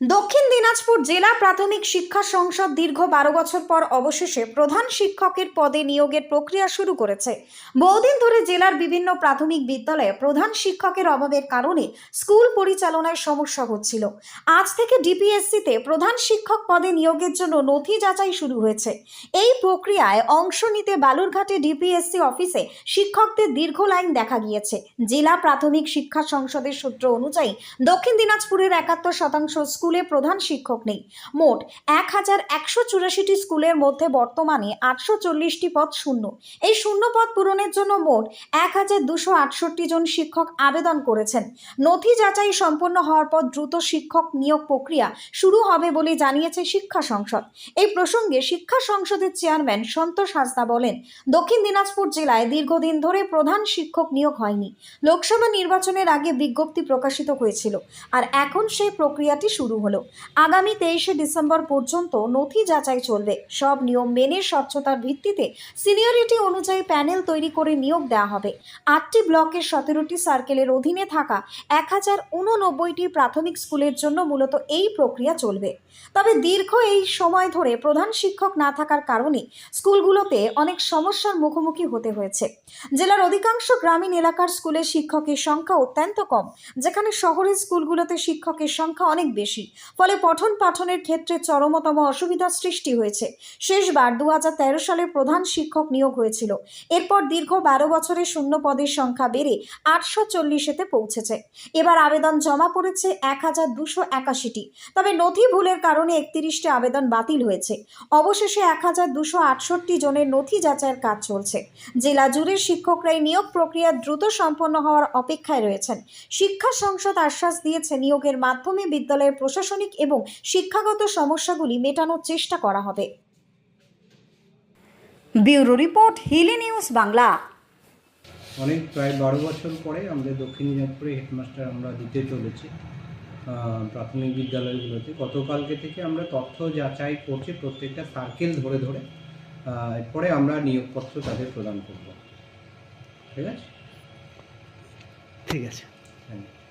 দক্ষিণ দিনাজপুর জেলা প্রাথমিক শিক্ষা সংসদ দীর্ঘ বারো বছর পর অবশেষে প্রধান শিক্ষকের পদে নিয়োগের প্রক্রিয়া শুরু করেছে। বহুদিন ধরে জেলার বিভিন্ন প্রাথমিক বিদ্যালয়ে প্রধান শিক্ষকের অভাবের কারণে স্কুল পরিচালনায় সমস্যা হচ্ছিল। আজ থেকে ডিপিএসসিতে প্রধান শিক্ষক পদে নিয়োগের জন্য নথি যাচাই শুরু হয়েছে। এই প্রক্রিয়ায় অংশ নিতে বালুরঘাটে ডিপিএসসি অফিসে শিক্ষকদের দীর্ঘ লাইন দেখা গিয়েছে। জেলা প্রাথমিক শিক্ষা সংসদের সূত্র অনুযায়ী দক্ষিণ দিনাজপুরের একাত্তর শতাংশ স্কুলে প্রধান শিক্ষক নেই। মোট এক হাজার স্কুলের মধ্যে বর্তমানে আটশো পদ শূন্য। এই শূন্য পদ পূরণের জন্য মোট এক জন শিক্ষক আবেদন করেছেন। নথি যাচাই সম্পন্ন হওয়ার পর দ্রুত শিক্ষক নিয়োগ প্রক্রিয়া শুরু হবে বলে জানিয়েছে শিক্ষা সংসদ। এই প্রসঙ্গে শিক্ষা সংসদের চেয়ারম্যান সন্তোষ হাসদা বলেন, দক্ষিণ দিনাজপুর জেলায় দীর্ঘদিন ধরে প্রধান শিক্ষক নিয়োগ হয়নি। লোকসভা নির্বাচনের আগে বিজ্ঞপ্তি প্রকাশিত হয়েছিল, আর এখন সেই প্রক্রিয়াটি শুরু। হলো। আগামী তেইশে ডিসেম্বর পর্যন্ত নথি যাচাই চলবে। সব নিয়ম মেনে স্বচ্ছতার ভিত্তিতে সিনিয়রিটি অনুযায়ী প্যানেল তৈরি করে নিয়োগ দেওয়া হবে। আটটি ব্লকের সতেরোটি সার্কেলের অধীনে থাকা এক হাজার উননব্বইটি প্রাথমিক স্কুলের জন্য মূলত এই প্রক্রিয়া চলবে। তবে দীর্ঘ এই সময় ধরে প্রধান শিক্ষক না থাকার কারণে স্কুলগুলোতে অনেক সমস্যার মুখোমুখি হতে হয়েছে। জেলার অধিকাংশ গ্রামীণ এলাকার স্কুলে শিক্ষকের সংখ্যা অত্যন্ত কম, যেখানে শহরের স্কুলগুলোতে শিক্ষকের সংখ্যা অনেক বেশি। ফলে পঠন পাঠনের ক্ষেত্রে চরমতম অসুবিধার সৃষ্টি হয়েছে। শেষবার দু সালে প্রধান শিক্ষক নিয়োগ হয়েছিল। এরপর দীর্ঘ বারো বছরে শূন্য পদের সংখ্যা বেড়ে আটশো চল্লিশেতে পৌঁছেছে। এবার আবেদন জমা পড়েছে এক হাজার দুশো একাশিটি। তবে নথি ভুলের কারণে একত্রিশটি আবেদন বাতিল হয়েছে। অবশেষে এক হাজার দুশো আটষট্টি জনের নথি যাচাইয়ের কাজ চলছে। জেলা জুড়ে শিক্ষকরাই নিয়োগ প্রক্রিয়া দ্রুত সম্পন্ন হওয়ার অপেক্ষায় রয়েছেন। শিক্ষা সংসদ আশ্বাস দিয়েছে নিয়োগের মাধ্যমে বিদ্যালয়ের প্রশাসনিক এবং শিক্ষাগত সমস্যাগুলি মেটানোর চেষ্টা করা হবে। Bureau report Hili news Bangla. অনেক প্রায় বারো বছর পরে আমাদের দক্ষিণ দিনাজপুরে হেডমাস্টার আমরা দিতে চলেছি আহ, প্রাথমিক বিদ্যালয়গুলোতে। গতকালকে থেকে আমরা তথ্য যাচাই করছি প্রত্যেকটা সার্কেল ধরে ধরে আহ, এরপরে আমরা নিয়োগপত্র তাদের প্রদান করব। ঠিক আছে? ঠিক আছে। Thank you.